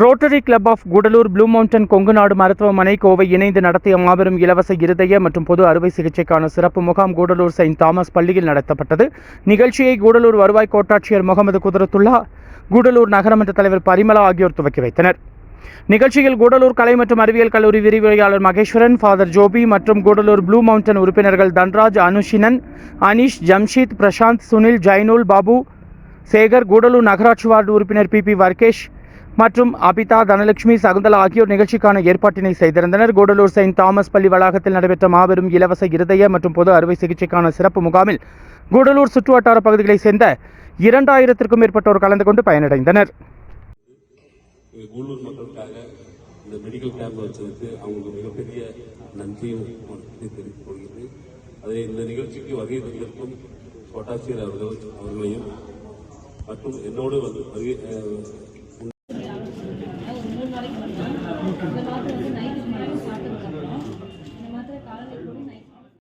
Rotary club of Gudalur blue mountain Kongunadu மருத்துவமனை கோவை இணைந்து நடத்திய மாபெரும் இலவச இருதய மற்றும் பொது அறுவை சிகிச்சைக்கான சிறப்பு முகாம் கூடலூர் செயின்ட் தாமஸ் பள்ளியில் நடத்தப்பட்டது. நிகழ்ச்சியை கூடலூர் வருவாய் கோட்டாட்சியர் முகமது குதரத்துல்லா கூடலூர் நகரமன்ற தலைவர் பரிமலா ஆகியோர் துவக்கி வைத்தனர். நிகழ்ச்சியில் கூடலூர் கலை மற்றும் அறிவியல் கல்லூரி விரிவுரையாளர் மகேஸ்வரன் ஃபாதர் ஜோபி மற்றும் கூடலூர் ப்ளூ மவுண்டன் உறுப்பினர்கள் தன்ராஜ் அனுஷினன் அனீஷ் ஜம்ஷீத் பிரசாந்த் சுனில் ஜைனுல் பாபு சேகர் கூடலூர் நகராட்சி வார்டு உறுப்பினர் பி பி வர்கேஷ் மற்றும் அபிதா தனலட்சுமி சகுந்தலா ஆகியோர் நிகழ்ச்சிக்கான ஏற்பாட்டினை செய்திருந்தனர். கூடலூர் செயின்ட் தாமஸ் பள்ளி வளாகத்தில் நடைபெற்ற மாபெரும் இலவச இருதய மற்றும் பொது அறுவை சிகிச்சைக்கான சிறப்பு முகாமில் கூடலூர் சுற்றுவட்டார பகுதிகளைச் சேர்ந்த இரண்டாயிரத்திற்கும் மேற்பட்டோர் கலந்து கொண்டு பயனடைந்தனர். உள்ளூர் மக்களுக்காக இந்த மெடிக்கல் கேம்ப் வச்சதுக்கு அவங்களுக்கு மிகப்பெரிய நன்றியும் தெரிவித்துக் கொள்கிறது அதே இந்த நிகழ்ச்சிக்கு வருகை தந்திருக்கும் கோட்டாட்சியர் அவர்கள் அவர்களையும் மற்றும் என்னோடு வந்து வருகை அது மாத்திரம் வந்து